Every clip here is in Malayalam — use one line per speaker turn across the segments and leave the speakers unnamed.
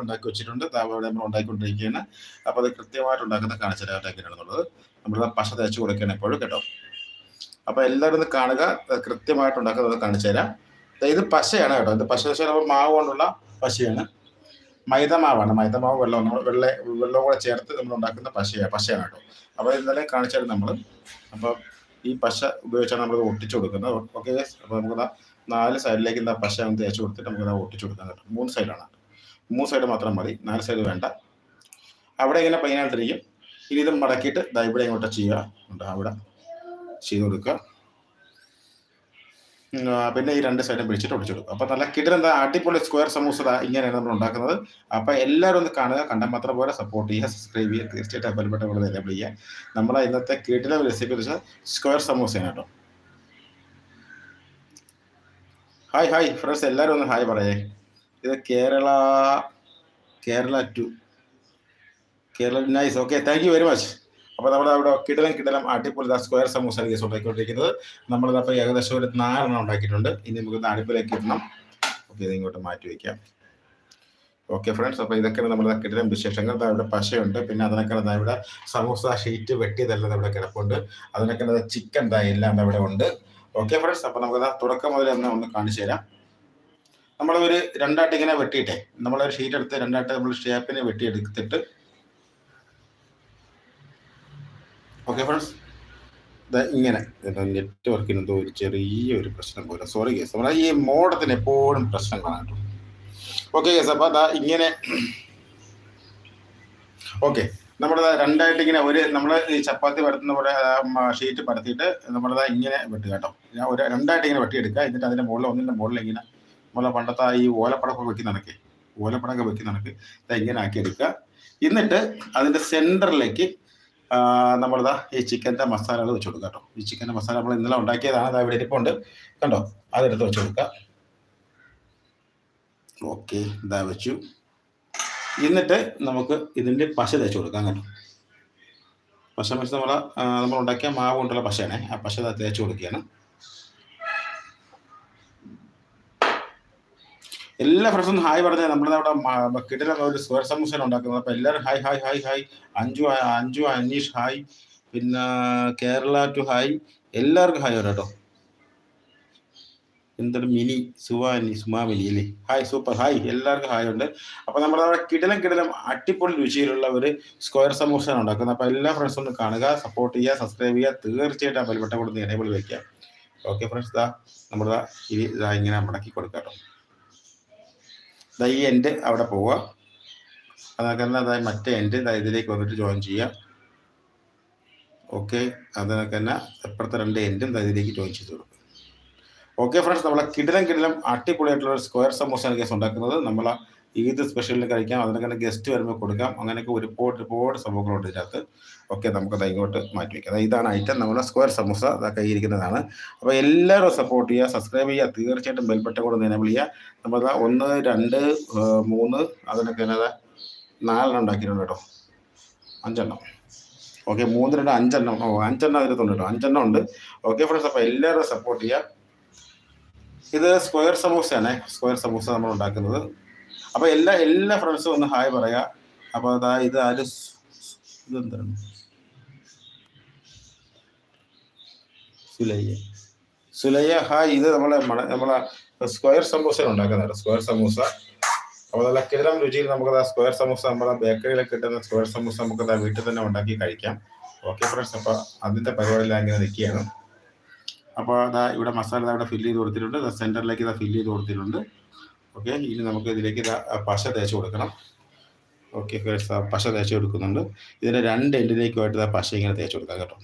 ഉണ്ടാക്കി വെച്ചിട്ടുണ്ട്. അവിടെ നമ്മൾ ഉണ്ടാക്കിക്കൊണ്ടിരിക്കുകയാണ്. അപ്പോൾ അത് കൃത്യമായിട്ട് ഉണ്ടാക്കുന്ന കാണിച്ചു തരാം എങ്ങനെയാണെന്നുള്ളത് നമ്മൾ പശ തേച്ച് കൊടുക്കണം എപ്പോഴും കേട്ടോ. അപ്പോൾ എല്ലാവരും കാണുക. കൃത്യമായിട്ട് ഉണ്ടാക്കുന്നത് കാണിച്ചു തരാം ഇത് പശയാണ് കേട്ടോ. ഇത് പശ വെച്ചാൽ മാവ് കൊണ്ടുള്ള പശയാണ്. മൈദ മാവാണ് മൈദ മാവ് വെള്ളം നമ്മൾ വെള്ള വെള്ളം കൂടെ ചേർത്ത് നമ്മൾ ഉണ്ടാക്കുന്ന പശയാണ് പശയാണ് കേട്ടോ. അപ്പോൾ ഇന്നലെ കാണിച്ചാൽ നമ്മൾ അപ്പോൾ ഈ പശ ഉപയോഗിച്ചാണ് നമ്മൾ ഒട്ടിച്ചു കൊടുക്കുന്നത്. ഓക്കെ. അപ്പോൾ നമുക്ക് നാല് സൈഡിലേക്ക് പശ ഒന്ന് തേച്ച് കൊടുത്തിട്ട് നമുക്ക് ഒട്ടിച്ചു കൊടുക്കാൻ കേട്ടോ മൂന്ന് സൈഡാണ്. മൂന്ന് സൈഡ് മാത്രം മതി. നാല് സൈഡ് വേണ്ട. അവിടെ ഇങ്ങനെ പൈനായിട്ടിരിക്കും ഇനി ഇത് മടക്കിയിട്ട് ദാ ഇവിടെ ഇങ്ങോട്ട് ചെയ്യുക. ഉണ്ട് അവിടെ ചെയ്ത് കൊടുക്കുക. പിന്നെ ഈ രണ്ട് സൈഡും പിടിച്ചിട്ട് ഒടിച്ചെടുക്കും അപ്പൊ നല്ല കിടലെന്താ അടിപൊളി സ്ക്വയർ സമൂസ ഇങ്ങനെയാണ് നമ്മൾ ഉണ്ടാക്കുന്നത്. അപ്പൊ എല്ലാവരും ഒന്ന് കാണുക. കണ്ടാൽ മാത്രം പോലെ സപ്പോർട്ട് ചെയ്യുക സബ്സ്ക്രൈബ് ചെയ്യുക. തീർച്ചയായിട്ടും ബലപ്പെട്ട പോലെ എനേബിൾ ചെയ്യുക. നമ്മളെ ഇന്നത്തെ കിടിലം റെസിപ്പി എന്ന് വെച്ചാൽ സ്ക്വയർ സമൂസയാണ് കേട്ടോ. ഹായ് ഹായ് ഫ്രണ്ട്സ് എല്ലാവരും ഒന്ന് ഹായ് പറയേ. ഇത് Kerala Kerala to Kerala nice okay thank you very much അപ്പോൾ നമ്മുടെ അവിടെ കിടലം കിടലം അടിപൊളി സ്ക്വയർ സമൂസാണ് കേസ് ഉണ്ടാക്കിക്കൊണ്ടിരിക്കുന്നത്. നമ്മൾ അപ്പോൾ ഏകദേശം ഒരു നാലെണ്ണം ഉണ്ടാക്കിയിട്ടുണ്ട്. ഇനി നമുക്ക് അടുപ്പിലേക്ക് ഇടണം. ഓക്കെ ഇത് ഇങ്ങോട്ട് മാറ്റി വയ്ക്കാം ഓക്കെ ഫ്രണ്ട്സ് അപ്പോൾ ഇതൊക്കെയാണ് നമ്മുടെ കിടലം വിശേഷങ്ങൾ. ദാ ഇവിടെ പശയുണ്ട്. പിന്നെ അതിനൊക്കെ ഇവിടെ സമൂസ ഷീറ്റ് വെട്ടിയതെല്ലാം അവിടെ കിടപ്പുണ്ട്. അതിനൊക്കെ ചിക്കൻ എല്ലാം അവിടെ ഉണ്ട്. ഓക്കെ ഫ്രണ്ട്സ് അപ്പോൾ നമുക്ക് തുടക്കം മുതൽ ഒന്ന് കാണിച്ചു തരാം നമ്മൾ ഒരു രണ്ടായിട്ട് ഇങ്ങനെ വെട്ടിയിട്ടെ. നമ്മളൊരു ഷീറ്റ് എടുത്ത് രണ്ടായിട്ട് നമ്മൾ ഷേപ്പിനെ വെട്ടിയെടുത്തിട്ട്. ഓക്കെ ഫ്രണ്ട്സ് ഇങ്ങനെ. നെറ്റ്വർക്കിന് എന്തോ ഒരു ചെറിയൊരു പ്രശ്നം പോലെ. സോറി കേസ് നമ്മുടെ ഈ മോഡത്തിന് എപ്പോഴും പ്രശ്നം കാണാം കേട്ടോ ഓക്കെ കേസ് അപ്പോൾ അതാ ഇങ്ങനെ ഓക്കെ നമ്മുടെ രണ്ടായിട്ട് ഇങ്ങനെ ഒരു നമ്മൾ ഈ ചപ്പാത്തി പരത്തുന്ന പോലെ ഷീറ്റ് പരത്തിയിട്ട് നമ്മളതാ ഇങ്ങനെ വെട്ടുക കേട്ടോ. ഞാൻ ഒരു രണ്ടായിട്ട് ഇങ്ങനെ വെട്ടിയെടുക്കുക. എന്നിട്ട് അതിന്റെ മുകളിൽ ഒന്നിന്റെ മുകളിൽ ഇങ്ങനെ നമ്മളെ പണ്ടത്തെ ഈ ഓലപ്പടമൊക്കെ വെക്കുന്ന കണക്ക് ഓലപ്പടമൊക്കെ വെക്കുന്ന കണക്ക് ഇതാ ഇങ്ങനെ ആക്കിയെടുക്കുക എന്നിട്ട് അതിന്റെ സെന്ററിലേക്ക് നമ്മളിതാ ഈ ചിക്കന്റെ മസാലകൾ വെച്ച് കൊടുക്കുക കേട്ടോ. ഈ ചിക്കന്റെ മസാല നമ്മൾ ഇന്നലെ ഉണ്ടാക്കിയതാണ്. അതാ ഇവിടെ ഇരിപ്പുണ്ട്. കണ്ടോ? അതെടുത്ത് വെച്ച് കൊടുക്കുക. ഓക്കെ. ഇതാ വെച്ചു. എന്നിട്ട് നമുക്ക് ഇതിന്റെ പശ തേച്ച് കൊടുക്കാം കേട്ടോ. പശ വെച്ച് നമ്മൾ നമ്മൾ ഉണ്ടാക്കിയ മാവ് കൊണ്ടുള്ള പശയാണ്. ആ പശ തേച്ച് കൊടുക്കുകയാണ്. എല്ലാ ഫ്രണ്ട്സും ഹായ് പറഞ്ഞ നമ്മുടെ അവിടെ കിടില ഒരു സ്ക്വയർ സമൂസയാണ് ഉണ്ടാക്കുന്നത്. അപ്പോൾ എല്ലാവരും hi hi hi hi Anju Anju Aneesh hi പിന്നെ കേരള ടു ഹായ് എല്ലാവർക്കും ഹായ് വരാം കേട്ടോ എന്തൊരു മിനി സുവാനി സുമാമിനി അല്ലേ? ഹായ് സൂപ്പർ ഹായ് എല്ലാവർക്കും ഹായ് ഉണ്ട്. അപ്പോൾ നമ്മുടെ അവിടെ കിടലം കിടലം അട്ടിപ്പൊളി രുചിയിലുള്ള ഒരു സ്ക്വയർ സമൂസയാണ് ഉണ്ടാക്കുന്നത്. അപ്പോൾ എല്ലാ ഫ്രണ്ട്സും ഒന്ന് കാണുക സപ്പോർട്ട് ചെയ്യുക സബ്സ്ക്രൈബ് ചെയ്യുക. തീർച്ചയായിട്ടും ആ ബെൽബട്ടം കൊടുത്ത് എനേബിൾ വയ്ക്കുക ഓക്കെ ഫ്രണ്ട്സ് ദാ നമ്മുടെ ഇനി ഇതാ ഇങ്ങനെ മടക്കി കൊടുക്കാം കേട്ടോ ഈ എൻഡ് അവിടെ പോവുക. അതൊക്കെ തന്നെ അതായത് മറ്റേ എൻഡ് ദാ ഇതിലേക്ക് വന്നിട്ട് ജോയിൻ ചെയ്യുക. ഓക്കെ അതൊക്കെ തന്നെ അപ്പുറത്തെ രണ്ട് എൻഡും ദാ ഇതിലേക്ക് ജോയിൻ ചെയ്ത് കൊടുക്കുക. ഓക്കെ ഫ്രണ്ട്സ് നമ്മളെ കിടിലം കിടിലം അടിപൊളിയായിട്ടുള്ള ഒരു സ്ക്വയർ സമൂസയാണ് കേസ് ഉണ്ടാക്കുന്നത്. നമ്മളെ ഈദ് സ്പെഷ്യലിൽ കഴിക്കാം. അതിനൊക്കെ ഗസ്റ്റ് വരുമ്പോൾ കൊടുക്കാം. അങ്ങനെയൊക്കെ ഒരുപാട് ഒരുപാട് സംഭവങ്ങളുണ്ട് ഇതിനകത്ത്. ഓക്കെ നമുക്കത് ഇങ്ങോട്ട് മാറ്റി വയ്ക്കാം അതായത് ഇതാണ് ഐറ്റം നമ്മുടെ സ്ക്വയർ സമൂസ കയ്യിരിക്കുന്നതാണ് അപ്പോൾ എല്ലാവരും സപ്പോർട്ട് ചെയ്യുക സബ്സ്ക്രൈബ് ചെയ്യുക. തീർച്ചയായിട്ടും ബെൽബട്ട കൂടെ എനേബിൾ ചെയ്യുക. നമ്മൾ ഒന്ന് രണ്ട് മൂന്ന് അതിനൊക്കെ എന്നതാ നാലെണ്ണം ഉണ്ടാക്കിയിട്ടുണ്ട് കേട്ടോ. അഞ്ചെണ്ണം. ഓക്കെ മൂന്ന് രണ്ട് അഞ്ചെണ്ണം. ഓ അഞ്ചെണ്ണം അതിനകത്തുണ്ട് കേട്ടോ. അഞ്ചെണ്ണം ഉണ്ട്. ഓക്കെ ഫ്രണ്ട്സ് അപ്പോൾ എല്ലാവരും സപ്പോർട്ട് ചെയ്യുക. ഇത് സ്ക്വയർ സമൂസയാണ്. സ്ക്വയർ സമൂസ നമ്മൾ ഉണ്ടാക്കുന്നത്. അപ്പോൾ എല്ലാ എല്ലാ ഫ്രണ്ട്സും ഒന്ന് ഹായ് പറയാ. അപ്പോൾ അതാ ഇത് ആര് ഇതെന്താണ് സുലയ്യ. സുലയ്യ ഹായ് ഇത് നമ്മളെ നമ്മളെ സ്ക്വയർ സമൂസ ഉണ്ടാക്കുന്നത് സ്ക്വയർ സമൂസ. അപ്പോൾ നല്ല കിടലം രുചിയിൽ നമുക്ക് ആ സ്ക്വയർ സമൂസ നമ്മളെ ബേക്കറിയിലൊക്കെ കിട്ടുന്ന സ്ക്വയർ സമൂസ നമുക്ക് വീട്ടിൽ തന്നെ ഉണ്ടാക്കി കഴിക്കാം. ഓക്കെ ഫ്രണ്ട്സ് അപ്പോൾ അതിന്റെ പരിപാടിയിൽ അങ്ങനെ നിൽക്കുകയാണ്. അപ്പോൾ അതാ ഇവിടെ മസാല ഇവിടെ ഫില്ല് ചെയ്ത് കൊടുത്തിട്ടുണ്ട്. സെന്ററിലേക്ക് ഇതാ ഫില്ല് ചെയ്ത് കൊടുത്തിട്ടുണ്ട്. ഓക്കെ ഇനി നമുക്ക് ഇതിലേക്ക് ഇതാ പശ തേച്ച് കൊടുക്കണം. ഓക്കെ പശ തേച്ച് കൊടുക്കുന്നുണ്ട്. ഇതിന്റെ രണ്ട് എൻഡിലേക്കുമായിട്ട് ആ പശ ഇങ്ങനെ തേച്ച് കൊടുക്കാം കേട്ടോ.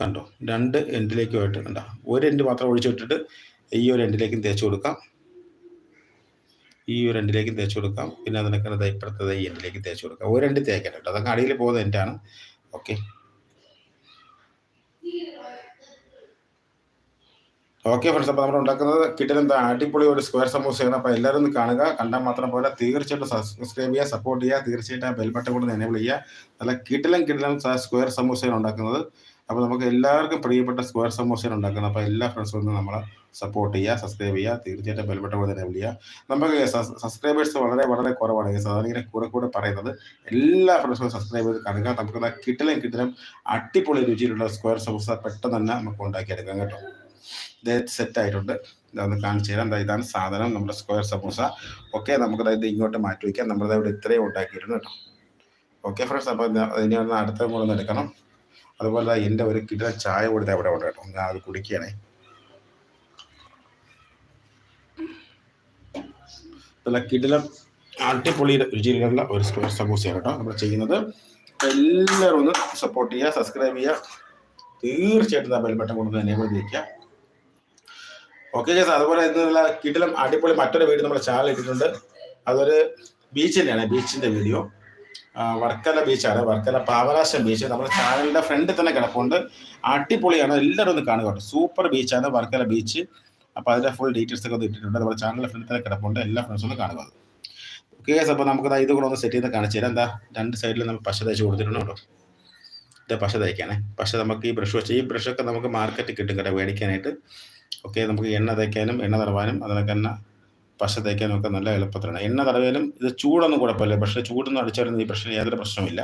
കണ്ടോ രണ്ട് എൻഡിലേക്കുമായിട്ട് കണ്ട ഒരു എൻഡ് മാത്രം ഒഴിച്ചു വിട്ടിട്ട് ഈ ഒരു എൻഡിലേക്കും തേച്ച് കൊടുക്കാം. ഈ ഒരു എൻഡിലേക്കും തേച്ച് കൊടുക്കാം. പിന്നെ അതിനൊക്കെ ഇപ്പുറത്തത് ഇപ്പുറത്തെ ഈ എൻഡിലേക്ക് തേച്ച് കൊടുക്കാം. ഒരു എൻഡ് തേക്കാം കേട്ടോ അതൊക്കെ അടിയിൽ പോകുന്ന എൻഡാണ്. ഓക്കെ ഓക്കെ ഫ്രണ്ട്സ് അപ്പോൾ നമ്മൾ ഉണ്ടാക്കുന്നത് കിട്ടുന്ന എന്താ? അടിപൊളി ഒരു സ്ക്വയർ സമൂസയാണ്. അപ്പോൾ എല്ലാവരും ഒന്ന് കാണുക. കണ്ടാൽ മാത്രം പോലെ തീർച്ചയായിട്ടും സബ്സ്ക്രൈബ് ചെയ്യുക സപ്പോർട്ട് ചെയ്യുക. തീർച്ചയായിട്ടും ബെൽ ബട്ടൺ കൊണ്ട് എനേബിൾ ചെയ്യുക. നല്ല കിട്ടലും കിട്ടലും സ്ക്വയർ സമൂസയാണ് ഉണ്ടാക്കുന്നത്. അപ്പോൾ നമുക്ക് എല്ലാവർക്കും പ്രിയപ്പെട്ട സ്ക്വയർ സമോസയാണ് ഉണ്ടാക്കുന്നത്. അപ്പോൾ എല്ലാ ഫ്രണ്ട്സും ഒന്ന് നമ്മളെ സപ്പോർട്ട് ചെയ്യുക സബ്സ്ക്രൈബ് ചെയ്യുക. തീർച്ചയായിട്ടും ബെൽബട്ട കൊണ്ട് എനേബിൾ ചെയ്യുക. നമുക്ക് സബ്സ്ക്രൈബേഴ്സ് വളരെ വളരെ കുറവാണ്. സാധാരണ കൂടെ കൂടെ പറയുന്നത്. എല്ലാ ഫ്രണ്ട്സും സബ്സ്ക്രൈബ് ചെയ്ത് കാണുക. നമുക്ക് കിട്ടലും കിട്ടലും അടിപൊളി രുചിയിലുള്ള സ്ക്വയർ സമോസ പെട്ടെന്ന് തന്നെ നമുക്ക് ഉണ്ടാക്കിയെടുക്കാം കേട്ടോ. ഇത് സെറ്റ് ആയിട്ടുണ്ട്. ഇതൊന്ന് കാണിച്ചു തരാം. ഇതാണ് സാധനം നമ്മുടെ സ്ക്വയർ സമൂസ. ഓക്കെ നമുക്ക് ഇത് ഇങ്ങോട്ട് മാറ്റി വയ്ക്കാം നമ്മൾ ഇവിടെ ഇത്രയും ഉണ്ടാക്കിയിട്ടുണ്ട് കേട്ടോ. ഓക്കെ ഫ്രണ്ട്സ് അപ്പോൾ ഇനി ഒന്ന് അടുത്ത മൂന്ന് എടുക്കണം. അതുപോലെ എന്റെ ഒരു കിട്ടുന്ന ചായ കൊടുത്ത് അവിടെ ഉണ്ട് കേട്ടോ. ഞാൻ അത് കുടിക്കുകയാണേ. നല്ല കിടിലം അടിപൊളി രുചിയിലുള്ള ഒരു സ്ക്വയർ സമൂസയാണ് കേട്ടോ നമ്മൾ ചെയ്യുന്നത്. എല്ലാവരും ഒന്ന് സപ്പോർട്ട് ചെയ്യുക സബ്സ്ക്രൈബ് ചെയ്യുക. തീർച്ചയായിട്ടും ആ ബെൽബട്ടൺ കൊണ്ട് തന്നെ വയ്ക്കുക ഓക്കെ ചേട്ടാ അതുപോലെ ഇന്നുള്ള കിടിലം അടിപൊളി മറ്റൊരു വീഡിയോ നമ്മുടെ ചാനൽ ഇട്ടിട്ടുണ്ട്. അതൊരു ബീച്ചിന്റെയാണ് ബീച്ചിന്റെ വീഡിയോ വർക്കല ബീച്ചാണ് വർക്കല പാവനാശം ബീച്ച് നമ്മുടെ ചാനലിന്റെ ഫ്രണ്ടിൽ തന്നെ കിടപ്പുണ്ട്. അടിപൊളിയാണ് എല്ലാവരും ഒന്ന് കാണുക സൂപ്പർ ബീച്ചാണ് വർക്കല ബീച്ച് അപ്പോൾ അതിന്റെ ഫുൾ ഡീറ്റെയിൽസ് ഒക്കെ ഇട്ടിട്ടുണ്ട്. നമ്മുടെ ചാനലിന്റെ ഫ്രണ്ടിൽ തന്നെ കിടപ്പുണ്ട്. എല്ലാ ഫ്രണ്ട്സും ഒന്ന് കാണുക ഓക്കെ അപ്പോൾ നമുക്ക് ഇത് കൂടെ ഒന്ന് സെറ്റ് ചെയ്ത് കാണിച്ചു തരാം. എന്താ രണ്ട് സൈഡിൽ നമ്മൾ പശ തയ്ച്ച് കൊടുത്തിട്ടുണ്ട് കേട്ടോ. ഇത് പശ തയ്ക്കാനേ പശ നമുക്ക് ഈ ബ്രഷ് വെച്ച് ഈ ബ്രഷൊക്കെ നമുക്ക് മാർക്കറ്റിൽ കിട്ടും കേട്ടോ മേടിക്കാനായിട്ട്. ഓക്കെ നമുക്ക് എണ്ണ തേക്കാനും എണ്ണ തടവാനും അതിനൊക്കെ തന്നെ പശ തേക്കാനും ഒക്കെ നല്ല എളുപ്പത്തിലാണ്. എണ്ണ തടവിയാലും ഇത് ചൂടൊന്നും കുഴപ്പമില്ല പക്ഷേ ചൂടൊന്നും അടിച്ചാലും ഈ പ്രശ്നം യാതൊരു പ്രശ്നമില്ല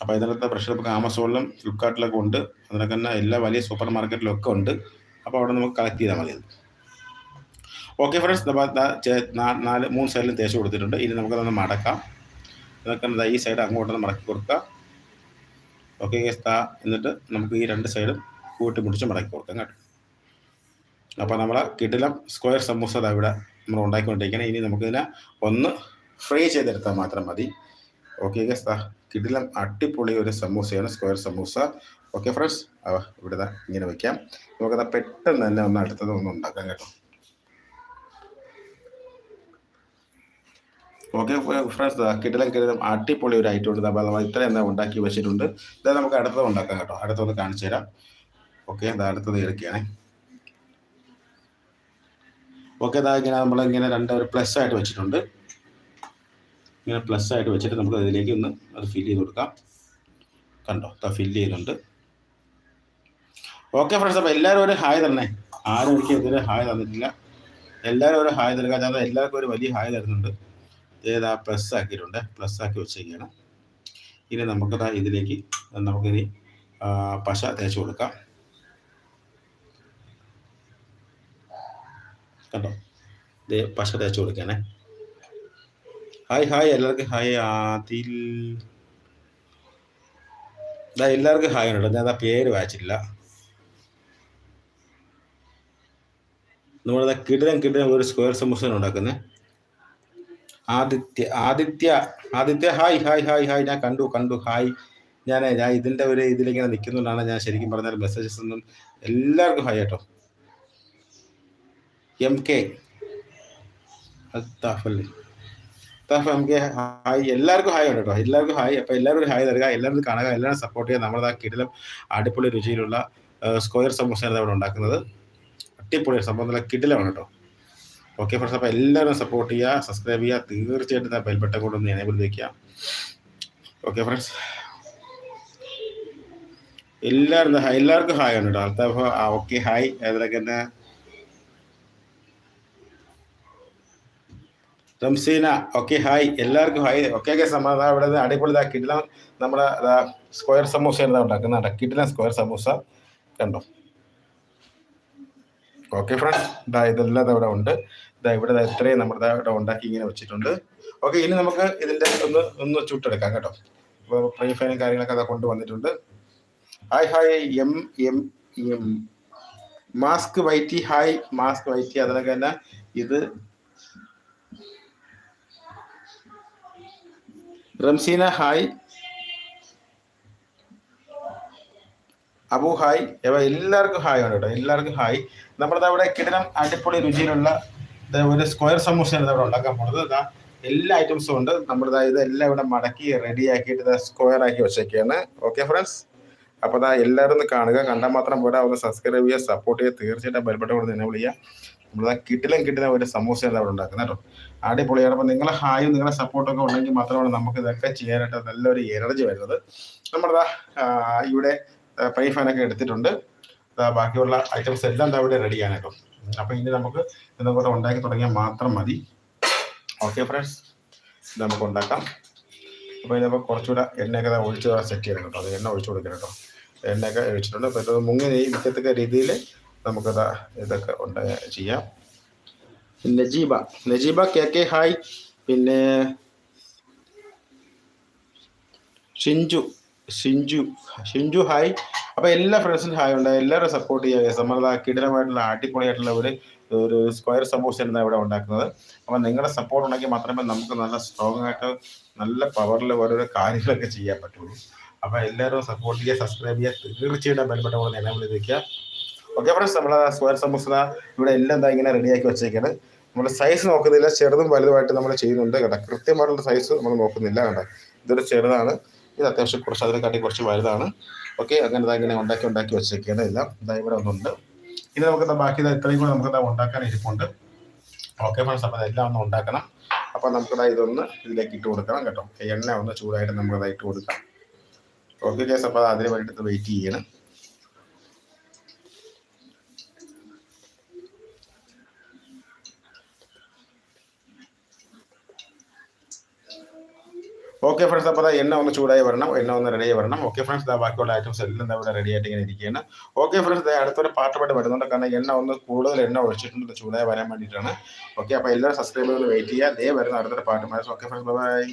അപ്പോൾ ഇതിനകത്ത് പ്രഷർ നമുക്ക് ആമസോണിലും ഫ്ലിപ്കാർട്ടിലൊക്കെ ഉണ്ട്. അതിനൊക്കെ തന്നെ എല്ലാ വലിയ സൂപ്പർ മാർക്കറ്റിലും ഒക്കെ ഉണ്ട്. അപ്പോൾ അവിടെ നമുക്ക് കളക്ട് ചെയ്താൽ മതി ഓക്കെ ഫ്രണ്ട്സ് നാല് മൂന്ന് സൈഡിലും തേച്ച് കൊടുത്തിട്ടുണ്ട്. ഇനി നമുക്ക് നമുക്കതൊന്ന് മടക്കാം. ഇതൊക്കെ ഈ സൈഡ് അങ്ങോട്ടൊന്ന് മടക്കി കൊടുക്കുക. ഓക്കെ എന്നിട്ട് നമുക്ക് ഈ രണ്ട് സൈഡും കൂട്ടി മുടിച്ച് മടക്കി കൊടുക്കാം കേട്ടോ. അപ്പോൾ നമ്മൾ കിടിലം സ്ക്വയർ സമൂസ ഇവിടെ നമ്മൾ ഉണ്ടാക്കിക്കൊണ്ടിരിക്കണം ഇനി നമുക്കിതിനെ ഒന്ന് ഫ്രൈ ചെയ്തെടുത്താൽ മാത്രം മതി. ഓക്കെ ഗസ് കിടിലം അടിപൊളി ഒരു സമൂസയാണ് സ്ക്വയർ സമൂസ. ഓക്കെ ഫ്രണ്ട്സ് ഇവിടെ ഇങ്ങനെ വയ്ക്കാം നമുക്കത് പെട്ടെന്ന് തന്നെ ഒന്ന് അടുത്തത് ഒന്ന് ഉണ്ടാക്കാം കേട്ടോ. ഓക്കെ ഫ്രണ്ട്സ് കിടിലം കിടിലം അടിപൊളി ഒരു ഐറ്റം ഉണ്ട്. അപ്പോൾ നമ്മൾ ഇത്രയും ഉണ്ടാക്കി വെച്ചിട്ടുണ്ട്. ഇത് നമുക്ക് അടുത്തത് ഉണ്ടാക്കാം കേട്ടോ. അടുത്തത് കാണിച്ചു തരാം ഓക്കെ അടുത്തത് എടുക്കുകയാണേ. ഓക്കെ അതാ ഇങ്ങനെ നമ്മളിങ്ങനെ രണ്ട് ഒരു പ്ലസ് ആയിട്ട് വെച്ചിട്ടുണ്ട്. ഇങ്ങനെ പ്ലസ് ആയിട്ട് വെച്ചിട്ട് നമുക്ക് അതിലേക്ക് ഒന്ന് അത് ഫില്ല് ചെയ്ത് കൊടുക്കാം. കണ്ടോ? അത് ഫില്ല് ചെയ്യുന്നുണ്ട്. ഓക്കെ ഫ്രണ്ട്സ് അപ്പോൾ എല്ലാവരും ഒരു ഹായ് തരണേ. ആരും എനിക്ക് ഇതുവരെ ഹായ് തന്നിട്ടില്ല. എല്ലാവരും ഒരു ഹായ് തരുക. ഞാൻ എല്ലാവർക്കും ഒരു വലിയ ഹായ് തരുന്നുണ്ട്. ഏതാ പ്ലസ് ആക്കിയിട്ടുണ്ട്. പ്ലസ് ആക്കി വെച്ചേക്കാണ് ഇനി നമുക്കതാ ഇതിലേക്ക് നമുക്കിനി പശ തേച്ച് കൊടുക്കാം. കണ്ടോ? ഇത് പശ തേച്ച് കൊടുക്കണേ ഹായ് ഹായ് എല്ലാവർക്കും ഹായ് ആതിൽ ഇതാ എല്ലാവർക്കും ഹായ് ഉണ്ടോ ഞാൻ ആ പേര് വായിച്ചില്ല നമ്മളിതാ കിടിലം കിടിലം ഒരു സ്ക്വയർ സമൂസയാണ് ഉണ്ടാക്കുന്നത് Aditya Aditya Aditya hi hi hi hi. ഞാൻ കണ്ടു കണ്ടു. ഹായ്. ഞാൻ ഞാൻ ഇതിന്റെ ഒരു ഇതിലിങ്ങനെ നിൽക്കുന്നുണ്ടാണ് ഞാൻ ശരിക്കും പറഞ്ഞാൽ മെസ്സേജസ് ഒന്നും എല്ലാവർക്കും ഹായ് കേട്ടോ. എം കെ അല്ലേ താഫ് എം കെ ഹായ് എല്ലാവർക്കും ഹായ് ഉണ്ട് കേട്ടോ എല്ലാവർക്കും ഹായ് അപ്പോൾ എല്ലാവരും ഹായ് തരിക എല്ലാവരും കാണുക എല്ലാവരും സപ്പോർട്ട് ചെയ്യുക. നമ്മുടെ ആ കിടിലം അടിപൊളി രുചിയിലുള്ള സ്ക്വയർ സമോസയാണ് അവിടെ ഉണ്ടാക്കുന്നത്. അടിപൊളി സംഭവം നല്ല കിടിലമാണ് കേട്ടോ. ഓക്കെ ഫ്രണ്ട്സ് അപ്പോൾ എല്ലാവരും സപ്പോർട്ട് ചെയ്യുക സബ്സ്ക്രൈബ് ചെയ്യുക. തീർച്ചയായിട്ടും ആ ബെൽബട്ടൺ കൊണ്ടൊന്ന് എനേബിൾ വയ്ക്കുക ഓക്കെ ഫ്രണ്ട്സ് എല്ലാവരും എല്ലാവർക്കും ഹായ് ഉണ്ട് കേട്ടോ അൽത്താഫ് ഓക്കെ ഹായ് അതിലൊക്കെ തന്നെ റംസീന ഓക്കെ ഹായ് എല്ലാവർക്കും ഹായ് ഓക്കെ ഓക്കെ സമാധാനം. ഇവിടെ അടിപൊളി കിടിലം നമ്മുടെ സ്ക്വയർ സമൂസ എന്താ ഉണ്ടാക്കുന്നത് കിടിലം സ്ക്വയർ സമൂസ കണ്ടോ? ഓക്കെ ഫ്രണ്ട്സ് ഇതാ ഇതെല്ലാം ഇവിടെ ഉണ്ട്. ഇതാ ഇവിടെ ഇത്രയും നമ്മുടെ ഇവിടെ ഉണ്ടാക്കി ഇങ്ങനെ വെച്ചിട്ടുണ്ട്. ഓക്കെ ഇനി നമുക്ക് ഇതിന്റെ ഒന്ന് ഒന്ന് ചുട്ടെടുക്കാം കേട്ടോ. ഇപ്പോൾ ഫൈനും കാര്യങ്ങളൊക്കെ അതാ കൊണ്ടുവന്നിട്ടുണ്ട്. Hi hi M M M mask വൈറ്റി hi mask വൈറ്റി. അതിനൊക്കെ തന്നെ ഇത് റംസീന ഹായ്. അബു ഹായ്. എല്ലാവർക്കും ഹായ് ഉണ്ട് കേട്ടോ. എല്ലാവർക്കും ഹായ്. നമ്മുടെ അവിടെ കിടനം അടിപൊളി രുചിയിലുള്ള ഒരു സ്ക്വയർ സമൂസയാണ് ഇവിടെ ഉണ്ടാക്കാൻ പോണത്. ഇതാ എല്ലാ ഐറ്റംസും ഉണ്ട്. നമ്മുടെ ഇതെല്ലാം ഇവിടെ മടക്കി റെഡി ആക്കിയിട്ട് ഇത് സ്ക്വയർ ആക്കി വെച്ചേക്കാണ്. Okay friends? അപ്പോൾ അതാ എല്ലാവരും കാണുക. കണ്ടാൽ മാത്രം പോരാ. ഒന്ന് സബ്സ്ക്രൈബ് ചെയ്യുക സപ്പോർട്ട് ചെയ്യുക. തീർച്ചയായിട്ടും ബെൽബട്ടൺ കൊണ്ട് നിന്നെ ചെയ്യുക. നമ്മളാ കിട്ടിലും കിട്ടിലും ഒരു സമൂസയാണ് അവിടെ ഉണ്ടാക്കുന്നത് കേട്ടോ. അടിപൊളിയാണ് അപ്പോൾ നിങ്ങളെ ഹായും നിങ്ങളുടെ സപ്പോർട്ടൊക്കെ ഉണ്ടെങ്കിൽ മാത്രമാണ് നമുക്ക് ഇതൊക്കെ ചെയ്യാനായിട്ട് നല്ലൊരു എനർജി വരുന്നത്. നമ്മുടെ ഇവിടെ ഫ്രൈ ഫാനൊക്കെ എടുത്തിട്ടുണ്ട്. ബാക്കിയുള്ള ഐറ്റംസ് എല്ലാം ദാ ഇവിടെ റെഡിയാണ് കേട്ടോ. അപ്പോൾ ഇനി നമുക്ക് എന്താ കൂടെ ഉണ്ടാക്കി തുടങ്ങിയാൽ മാത്രം മതി. ഓക്കെ ഫ്രണ്ട്സ് ഇത് നമുക്ക് ഉണ്ടാക്കാം. അപ്പോൾ ഇതിനപ്പോൾ കുറച്ചുകൂടെ എണ്ണയൊക്കെ ഒഴിച്ച് സെറ്റ് ചെയ്യണം കേട്ടോ. അത് എണ്ണ ഒഴിച്ചു കൊടുക്കണം കേട്ടോ. എണ്ണയൊക്കെ ഒഴിച്ചിട്ടുണ്ട്. അപ്പോൾ ഇത് മുങ്ങി നിൽക്കത്തക്ക രീതിയിൽ നമുക്കത് ഇതൊക്കെ ഉണ്ട് ചെയ്യാം. Najeeba. Najeeba K K hi. പിന്നെ ഷിഞ്ചു ഷിഞ്ചു ഷിഞ്ചു ഹായ്. അപ്പോൾ എല്ലാ ഫ്രണ്ട്സിനും ഹായ് ഉണ്ട്. എല്ലാവരും സപ്പോർട്ട് ചെയ്യുക. നമ്മളത് കിടിലമായിട്ടുള്ള അടിപൊളിയായിട്ടുള്ള ഒരു ഒരു സ്ക്വയർ സമൂസയാണ് ഇവിടെ ഉണ്ടാക്കുന്നത്. അപ്പോൾ നിങ്ങളുടെ സപ്പോർട്ട് ഉണ്ടെങ്കിൽ മാത്രമേ നമുക്ക് നല്ല സ്ട്രോങ് ആയിട്ട് നല്ല പവറിൽ ഓരോരോ കാര്യങ്ങളൊക്കെ ചെയ്യാൻ പറ്റുള്ളൂ. അപ്പോൾ എല്ലാവരും സപ്പോർട്ട് ചെയ്യുക സബ്സ്ക്രൈബ് ചെയ്യുക. തീർച്ചയായിട്ടും ബന്ധപ്പെട്ട നിലവിളി വയ്ക്കുക ഓക്കെ ഫ്രണ്ട്സ് നമ്മൾ സ്ക്വയർ സമൂസ ഇവിടെ എല്ലാം എന്താ ഇങ്ങനെ റെഡിയാക്കി വെച്ചേക്കാണ്. നമ്മൾ സൈസ് നോക്കുന്നില്ല ചെറുതും വലുതുമായിട്ട് നമ്മൾ ചെയ്യുന്നുണ്ട് കേട്ടോ. കൃത്യമായിട്ടുള്ള സൈസ് നമ്മൾ നോക്കുന്നില്ല കേട്ടോ. ഇതൊരു ചെറുതാണ്. ഇത് അത്യാവശ്യം കുറച്ച് അതിനെക്കാട്ടി കുറച്ച് വലുതാണ്. ഓക്കെ അങ്ങനെ ഇതാ ഇങ്ങനെ ഉണ്ടാക്കി ഉണ്ടാക്കി വെച്ചേക്കാണ് എല്ലാം. ഇതാ ഇവിടെ ഒന്നുണ്ട്. ഇനി നമുക്ക് ബാക്കി ഇത്രയും കൂടെ നമുക്ക് ഉണ്ടാക്കാൻ ഇരിപ്പുണ്ട്. ഓക്കെ ഫ്രണ്ട്സ് അപ്പോൾ എല്ലാം ഒന്ന് ഉണ്ടാക്കണം. അപ്പോൾ നമുക്ക് ഇതൊന്ന് ഇതിലേക്ക് ഇട്ട് കൊടുക്കണം കേട്ടോ. എണ്ണ ഒന്ന് ചൂടായിട്ട് നമുക്ക് ഇട്ട് കൊടുക്കാം. ഓക്കെ കേസ് അപ്പോൾ അതിന് വേണ്ടിയിട്ട് വെയിറ്റ് ചെയ്യണം. ഓക്കെ ഫ്രണ്ട്സ് അപ്പോൾ എണ്ണ ഒന്ന് ചൂടായി വരണം എണ്ണ ഒന്ന് റെഡിയായി വരണം. ഓക്കെ ഫ്രണ്ട്സ് ദാ ബാക്കിയുള്ള ഐറ്റംസ് എല്ലാം ദാ ഇവിടെ റെഡി ആയിട്ട് ഇങ്ങനെ ഇരിക്കുകയാണ്. ഓക്കെ ഫ്രണ്ട്സ് ദാ അടുത്തൊരു പാട്ടുപാട്ട് വരുന്നുണ്ട്. കാരണം എണ്ണ ഒന്ന് കൂടുതൽ എണ്ണ ഒഴിച്ചിട്ടുണ്ട് ചൂടായി വരാൻ വേണ്ടിയിട്ടാണ്. ഓക്കെ അപ്പോൾ എല്ലാവരും സബ്സ്ക്രൈബ് ചെയ്ത് വെയിറ്റ് ചെയ്യുക. ദേ വരുന്ന അടുത്തൊരു പാട്ട് ഓക്കെ ഫ്രണ്ട്സ് ബൈ